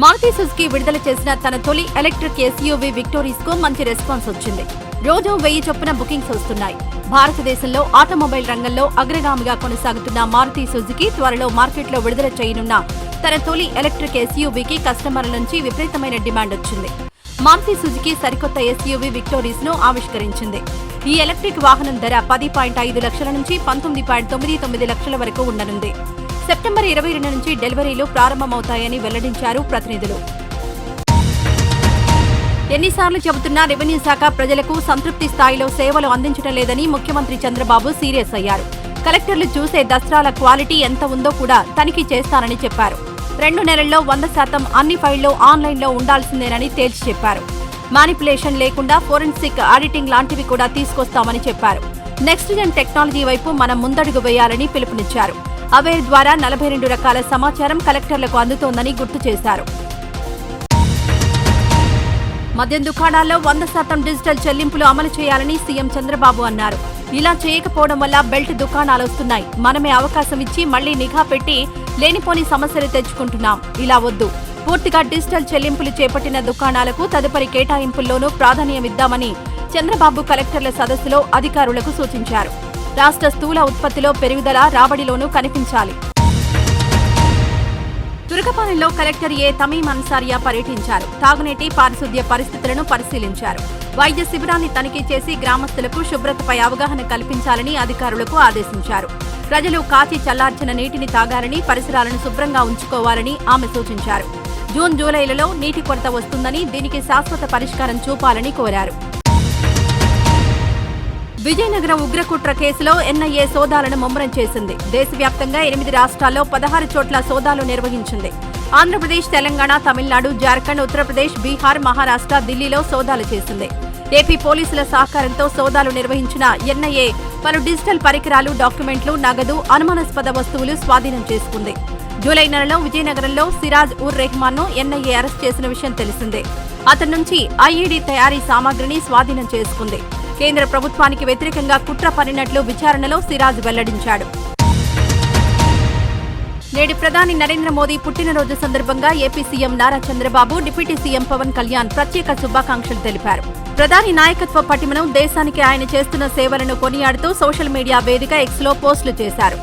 Maruti Suzuki విడుదల చేసిన తన తొలి ఎలక్ట్రిక్ ఎస్యూవీ విక్టోరీస్కు మంచి రెస్పాన్స్ వచ్చింది. రోజు వెయ్యి చొప్పున బుకింగ్స్ వస్తున్నాయి. భారతదేశంలో ఆటోమొబైల్ రంగంలో అగ్రగామిగా కొనసాగుతున్న మారుతి సుజుకి త్వరలో మార్కెట్లో విడుదల చేయనున్న తన తొలి ఎలక్ట్రిక్ ఎస్యూవీకి కస్టమర్ల నుంచి విపరీతమైన డిమాండ్ వచ్చింది. మారుతి సుజుకి సరికొత్త ఎస్యూవీ విక్టోరీస్ను ఆవిష్కరించింది. ఈ ఎలక్ట్రిక్ వాహనం ధర పది పాయింట్ ఐదు లక్షల నుంచి పంతొమ్మిది పాయింట్ తొమ్మిది తొమ్మిది లక్షల వరకు ఉండనుంది. సెప్టెంబర్ ఇరవై రెండు నుంచి డెలివరీలు ప్రారంభమవుతాయని వెల్లడించారు ప్రతినిధులు. ఎన్నిసార్లు చెబుతున్నా రెవెన్యూ శాఖ ప్రజలకు సంతృప్తి స్థాయిలో సేవలు అందించడం లేదని ముఖ్యమంత్రి చంద్రబాబు సీరియస్ అయ్యారు. కలెక్టర్లు చూసే దసరాల క్వాలిటీ ఎంత ఉందో కూడా తనిఖీ చేస్తానని చెప్పారు. రెండు నెలల్లో వంద శాతం అన్ని ఫైళ్ళు ఆన్లైన్లో ఉండాల్సిందేనని తేల్చి చెప్పారు. మానిపులేషన్ లేకుండా ఫోరెన్సిక్ ఆడిటింగ్ లాంటివి కూడా తీసుకొస్తామని చెప్పారు. నెక్స్ట్ జెన్ టెక్నాలజీ వైపు మనం ముందడుగు వేయాలని పిలుపునిచ్చారు. అవేర్ ద్వారా నలభై రెండు రకాల సమాచారం కలెక్టర్లకు అందుతోందని గుర్తు చేశారు. మద్యం దుకాణాల్లో వంద శాతం డిజిటల్ చెల్లింపులు అమలు చేయాలని సీఎం చంద్రబాబు అన్నారు. ఇలా చేయకపోవడం వల్ల బెల్ట్ దుకాణాలు వస్తున్నాయి. మనమే అవకాశం ఇచ్చి మళ్ళీ నిఘా పెట్టి లేనిపోని సమస్యలు తెచ్చుకుంటున్నాం. ఇలా వద్దు. పూర్తిగా డిజిటల్ చెల్లింపులు చేపట్టిన దుకాణాలకు తదుపరి కేటాయింపుల్లోనూ ప్రాధాన్యమిద్దామని చంద్రబాబు కలెక్టర్ల సదస్సులో అధికారులకు సూచించారు. రాష్ట్ర స్థూల ఉత్పత్తిలో పెరుగుదల రాబడిలోనూ కనిపించాలి. తురకపాలెంలో కలెక్టర్ ఏ తమీం అన్సారియా పర్యటించారు. తాగునీటి పారిశుద్ధ్య పరిస్థితులను పరిశీలించారు. వైద్య శిబిరాన్ని తనిఖీ చేసి గ్రామస్తులకు శుభ్రతపై అవగాహన కల్పించాలని అధికారులకు ఆదేశించారు. ప్రజలు కాచి చల్లార్చిన నీటిని తాగాలని పరిసరాలను శుభ్రంగా ఉంచుకోవాలని ఆమె సూచించారు. జూన్ జూలైలలో నీటి కొరత వస్తుందని దీనికి శాశ్వత పరిష్కారం చూపాలని కోరారు. విజయనగరం ఉగ్రకుట్ర కేసులో ఎన్ఐఏ సోదాలను ముమ్మరం చేసింది. దేశవ్యాప్తంగా ఎనిమిది రాష్ట్రాల్లో పదహారు చోట్ల సోదాలు నిర్వహించింది. ఆంధ్రప్రదేశ్ తెలంగాణ తమిళనాడు జార్ఖండ్ ఉత్తరప్రదేశ్ బీహార్ మహారాష్ట్ర ఢిల్లీలో సోదాలు చేసింది. ఏపీ పోలీసుల సహకారంతో సోదాలు నిర్వహించిన ఎన్ఐఏ పలు డిజిటల్ పరికరాలు డాక్యుమెంట్లు నగదు అనుమానాస్పద వస్తువులు స్వాధీనం చేసుకుంది. జూలై నెలలో విజయనగరంలో సిరాజ్ ఉర్ రెహమాన్ను ఎన్ఐఏ అరెస్ట్ చేసిన విషయం తెలిసిందే. అతని నుంచి ఐఈడీ తయారీ సామాగ్రిని స్వాధీనం చేసుకుంది. కేంద్ర ప్రభుత్వానికి వ్యతిరేకంగా కుట్ర పనినట్లు విచారణలో సిరాజ్ వెల్లడించాడు. నేడు ప్రధాని నరేంద్ర మోదీ పుట్టినరోజు సందర్భంగా AP CM Nara Chandrababu deputy CM Pawan Kalyan ప్రత్యేక శుభాకాంక్షలు తెలిపారు. ప్రధాని నాయకత్వ పటిమను దేశానికి ఆయన చేస్తున్న సేవలను కొనియాడుతూ సోషల్ మీడియా వేదిక ఎక్స్లో పోస్టులు చేశారు.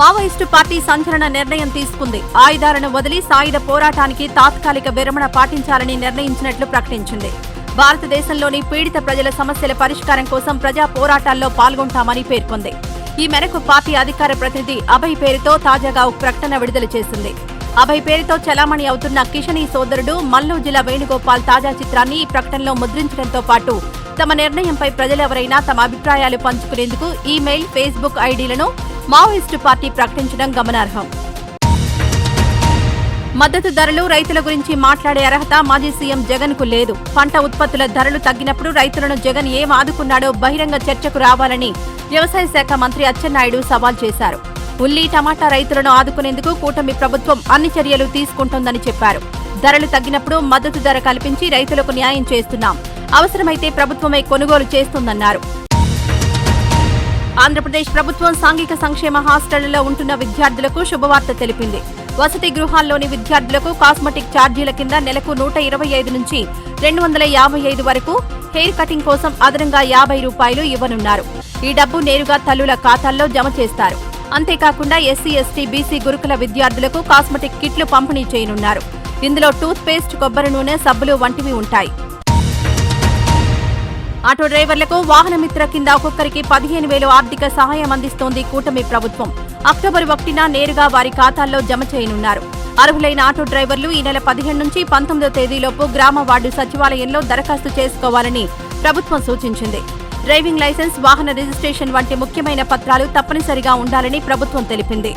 మావోయిస్టు పార్టీ సంచలన నిర్ణయం తీసుకుంది. ఆయుధాలను వదిలి సాయుధ పోరాటానికి తాత్కాలిక విరమణ పాటించాలని నిర్ణయించినట్లు ప్రకటించింది. భారతదేశంలోని పీడిత ప్రజల సమస్యల పరిష్కారం కోసం ప్రజా పోరాటాల్లో పాల్గొంటామని పేర్కొంది. ఈ మేరకు పార్టీ అధికార ప్రతినిధి అభయ్ పేరుతో తాజాగా ఒక ప్రకటన విడుదల చేసింది. అభయ్ పేరుతో చలామణి అవుతున్న కిషనీ సోదరుడు మల్లూజిల వేణుగోపాల్ తాజా చిత్రాన్ని ఈ ప్రకటనలో ముద్రించడంతో పాటు తమ నిర్ణయంపై ప్రజలెవరైనా తమ అభిప్రాయాలు పంచుకునేందుకు ఈమెయిల్ ఫేస్బుక్ ఐడీలను మావోయిస్టు పార్టీ ప్రకటించడం గమనార్హం. మద్దతు ధరలు రైతుల గురించి మాట్లాడే అర్హత మాజీ సీఎం జగన్కు లేదు. పంట ఉత్పత్తుల ధరలు తగ్గినప్పుడు రైతులను జగన్ ఏం ఆదుకున్నాడో బహిరంగ చర్చకు రావాలని వ్యవసాయ శాఖ మంత్రి అచ్చెన్నాయుడు సవాల్ చేశారు. ఉల్లి టమాటా రైతులను ఆదుకునేందుకు కూటమి ప్రభుత్వం అన్ని చర్యలు తీసుకుంటోందని చెప్పారు. ధరలు తగ్గినప్పుడు మద్దతు ధర కల్పించి రైతులకు న్యాయం చేస్తున్నాం. అవసరమైతే ప్రభుత్వమే కొనుగోలు చేస్తుందన్నారు. ఆంధ్రప్రదేశ్ ప్రభుత్వం సాంఘిక సంక్షేమ హాస్టళ్ళలో ఉంటున్న విద్యార్థులకు శుభవార్త తెలిపింది. వసతి గృహాల్లోని విద్యార్థులకు కాస్మెటిక్ ఛార్జీల కింద నెలకు నూట ఇరవై ఐదు నుంచి రెండు వందల యాభై ఐదు వరకు హెయిర్ కటింగ్ కోసం అదనంగా యాభై రూపాయలు ఇవ్వనున్నారు. ఈ డబ్బు నేరుగా తల్లుల ఖాతాల్లో జమ చేస్తారు. అంతేకాకుండా ఎస్సీ ఎస్టీ బీసీ గురుకుల విద్యార్థులకు కాస్మెటిక్ కిట్లు పంపిణీ చేయనున్నారు. ఇందులో టూత్ పేస్ట్ కొబ్బరి నూనె సబ్బులు వంటివి ఉంటాయి. ఆటో డ్రైవర్లకు వాహనమిత్ర కింద ఒక్కొక్కరికి పదిహేను వేలు ఆర్థిక సహాయం అందిస్తోంది కూటమి ప్రభుత్వం. అక్టోబర్ ఒకటిన నేరుగా వారి ఖాతాల్లో జమ చేయనున్నారు. అర్హులైన ఆటో డ్రైవర్లు ఈ నెల పదిహేను నుంచి పంతొమ్మిదో తేదీలోపు గ్రామ వార్డు సచివాలయంలో దరఖాస్తు చేసుకోవాలని ప్రభుత్వం సూచించింది. డ్రైవింగ్ లైసెన్స్ వాహన రిజిస్ట్రేషన్ వంటి ముఖ్యమైన పత్రాలు తప్పనిసరిగా ఉండాలని ప్రభుత్వం తెలిపింది.